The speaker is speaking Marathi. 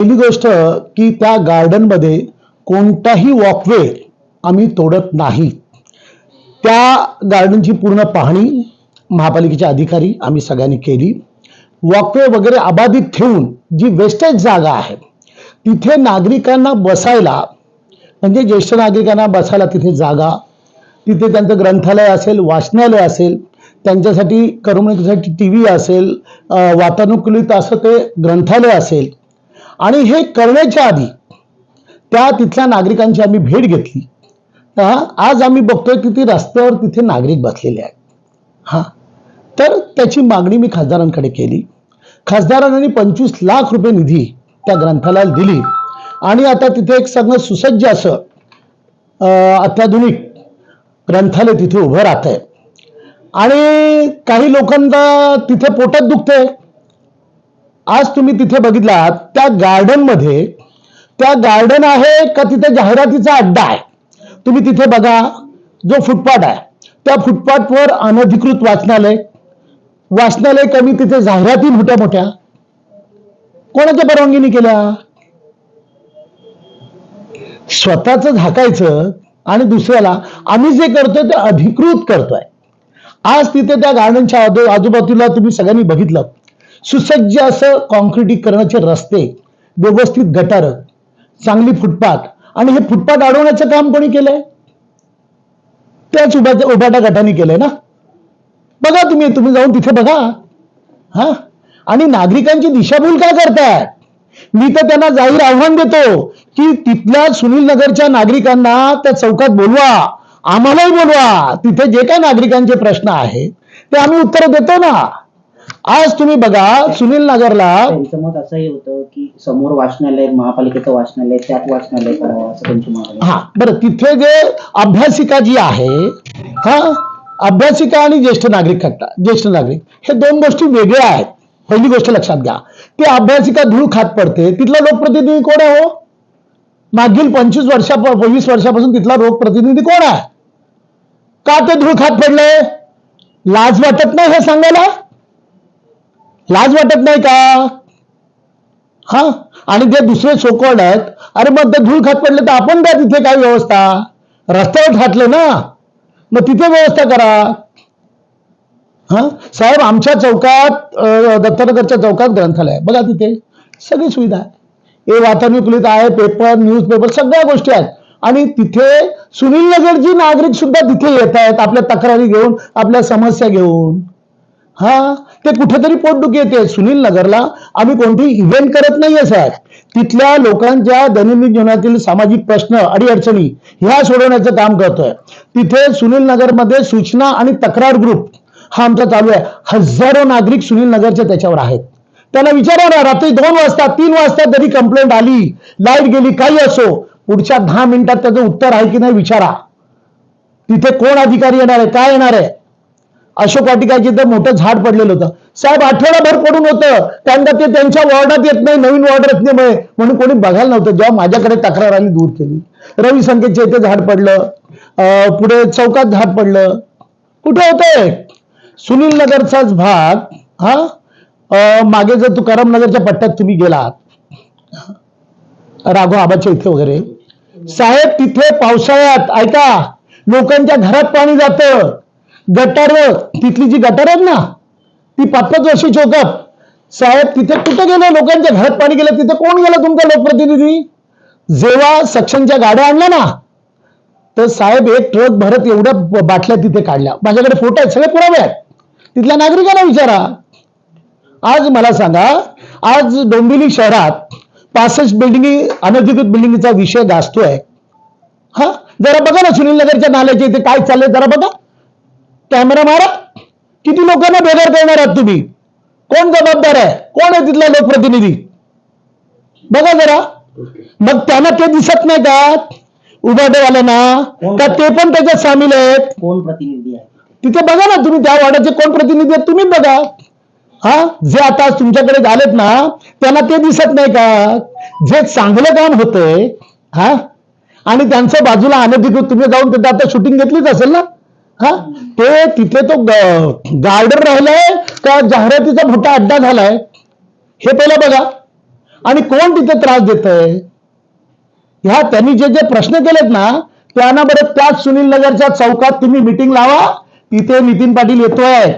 पहिली गोष्ट की त्या गार्डनमध्ये कोणताही वॉकवे आम्ही तोडत नाही. त्या गार्डनची पूर्ण पाहणी महापालिकेचे अधिकारी आम्ही सगळ्यांनी केली. वॉकवे वगैरे अबाधित ठेवून जी वेस्टेज जागा आहे तिथे नागरिकांना बसायला म्हणजे ज्येष्ठ नागरिकांना बसायला तिथे जागा तिथे त्यांचं ग्रंथालय असेल वाचनालय असेल त्यांच्यासाठी करमणुकीसाठी टी व्ही असेल वातानुकूलित असं ते ग्रंथालय असेल आणि हे करण्याच्या आधी त्या तिथल्या नागरिकांची आम्ही भेट घेतली. हा, आज आम्ही बघतोय की ती रस्त्यावर तिथे नागरिक बसलेले आहेत. हा तर त्याची मागणी मी खासदारांकडे केली. खासदारांनी पंचवीस लाख रुपये निधी त्या ग्रंथालयाला दिली. आणि आता तिथे एक सगळं सुसज्ज असं अत्याधुनिक ग्रंथालय तिथे उभं राहत आहे आणि काही लोकांना तिथे पोटात दुखतंय. आज तुम्ही तिथे बघितलात त्या गार्डनमध्ये त्या गार्डन आहे का तिथे जाहिरातीचा अड्डा आहे? तुम्ही तिथे बघा जो फुटपाथ आहे. त्या फुटपाथवर अनधिकृत वाचनालय वाचनालय कमी तिथे जाहिराती मोठ्या मोठ्या कोणाच्या परवानगीने केल्या? स्वतःच झाकायचं आणि दुसऱ्याला आम्ही जे करतोय ते अधिकृत करतोय. आज तिथे त्या गार्डनच्या आजू आजूबाजूला तुम्ही सगळ्यांनी बघितलं. सुसज्ज असं कॉन्क्रिटीकरणाचे रस्ते व्यवस्थित गटार चांगली फुटपाथ. आणि हे फुटपाथ अडवण्याचं काम कोणी केलंय? त्याच उभा उभाटा गटाने केलंय ना? बघा तुम्ही तुम्ही जाऊन तिथे बघा. हा? आणि नागरिकांची दिशाभूल काय करताय मी तर त्यांना जाहीर आव्हान देतो की तिथल्या सुनील नगरच्या नागरिकांना त्या चौकात बोलवा. आम्हालाही बोलवा. तिथे जे काय नागरिकांचे प्रश्न आहेत ते आम्ही उत्तर देतो ना. आज तुम्ही बघा सुनील नगरला त्यांचं मत असंही होतं की समोर वाचनालय महापालिकेचं वाचनालय त्यात वाचनालय करावं असं त्यांची मागणी हा बरं तिथे जे अभ्यासिका जी आहे हा अभ्यासिका आणि ज्येष्ठ नागरिक खट्टा ज्येष्ठ नागरिक हे दोन गोष्टी वेगळ्या आहेत. पहिली गोष्ट लक्षात घ्या ती अभ्यासिका धूळ खात पडते तिथला लोकप्रतिनिधी कोण आहे हो? मागील पंचवीस वर्षा वीस वर्षापासून तिथला लोकप्रतिनिधी कोण आहे? का ते धूळ खात पडले लाज वाटत नाही हे सांगायला? लाज वाटत नाही का? हा? आणि ते दुसरे सोकॉल्ड आहेत अरे मग ते धूळ खात पडले तर आपण द्या तिथे काय व्यवस्था? रस्त्यावर घातलं ना? मग तिथे व्यवस्था करा. हा? साहेब आमच्या चौकात दत्तनगरच्या चौकात ग्रंथालय आहे. बघा तिथे सगळी सुविधा आहे. ए वातानुकूलित आहे पेपर न्यूज पेपर सगळ्या गोष्टी आहेत. आणि तिथे सुनील नगरची नागरिक सुद्धा तिथे येत आहेत आपल्या तक्रारी घेऊन आपल्या समस्या घेऊन. हा? ते कुठेतरी पोटदुखी येते. सुनील नगरला आम्ही कोणती इव्हेंट करत नाहीये साहेब. तिथल्या लोकांच्या दैनंदिन जीवनातील सामाजिक प्रश्न अडीअडचणी ह्या सोडवण्याचं काम करतोय. तिथे सुनील नगरमध्ये सूचना आणि तक्रार ग्रुप हा आमचा चालू आहे. हजारो नागरिक सुनील नगरचे त्याच्यावर आहेत. त्यांना विचारा ना रात्री दोन वाजता तीन वाजता जरी कंप्लेंट आली लाइट गेली काही असो पुढच्या दहा मिनिटात त्याचं उत्तर आहे की नाही विचारा. तिथे कोण अधिकारी येणार आहे? काय येणार आहे? अशोक वाटिकाची तर मोठं झाड पडलेलं होतं. साहेब आठवडाभर पडून होतं. त्यांना ते त्यांच्या वॉर्डात येत नाही नवीन वॉर्ड रचनेमुळे. म्हणून कोणी बघायला नव्हतं. जेव्हा माझ्याकडे तक्रार आली दूर केली. रवी संकेतच्या इथे झाड पडलं. पुढे चौकात झाड पडलं. कुठे होतंय सुनील नगरचाच भाग. हा? मागे जर तू करमनगरच्या पट्ट्यात तुम्ही गेलात. राघो आबाच्या इथे वगैरे. साहेब तिथे पावसाळ्यात ऐका लोकांच्या घरात पाणी जातं. गटार तिथली जी गटार आहेत ना ती पाच पाच वर्षी चौकात साहेब तिथे कुठे गेले? लोकांच्या घरात पाणी गेलं. तिथे कोण गेला तुमचा लोकप्रतिनिधी? जेव्हा सक्शनच्या गाड्या आणल्या ना तर साहेब एक ट्रक भरत एवढ्या बाटल्या तिथे काढल्या. माझ्याकडे फोटो आहेत सगळे पुरावे आहेत. तिथल्या नागरिकांना विचारा. आज मला सांगा आज डोंबिवली शहरात पासष्ट बिल्डिंगी अनधिकृत बिल्डिंगचा विषय गाजतोय. हा? जरा बघा ना सुनील नगरच्या नाल्याच्या इथे काय चाललंय जरा बघा. कॅमेरा मारा. किती लोकांना बेघर करणार आहात तुम्ही? कोण जबाबदार आहे? कोण आहे तिथला लोकप्रतिनिधी? बघा जरा. मग त्यांना ते दिसत नाही का? उभाटेवाल्यांना का ते पण त्याच्यात सामील आहेत? कोण प्रतिनिधी आहे? तिथे बघा ना तुम्ही त्या वार्डाचे कोण प्रतिनिधी आहेत तुम्ही बघा. हा? जे आता तुमच्याकडे झालेत ना त्यांना ते दिसत नाही का? जे चांगलं काम होतंय हा? आणि त्यांच्या बाजूला अनधिकृत तुम्ही जाऊन तिथे आता शूटिंग घेतलीच असेल ना? हा? ते तिथे तो गार्डन राहिलाय का जाहिरातीचा मोठा अड्डा झालाय? हे पहिलं बघा. आणि कोण तिथे त्रास देतंय? ह्या त्यांनी जे जे प्रश्न केलेत ना त्यांना बरं त्याच सुनील नगरच्या चौकात तुम्ही मिटिंग लावा. तिथे नितीन पाटील येतोय.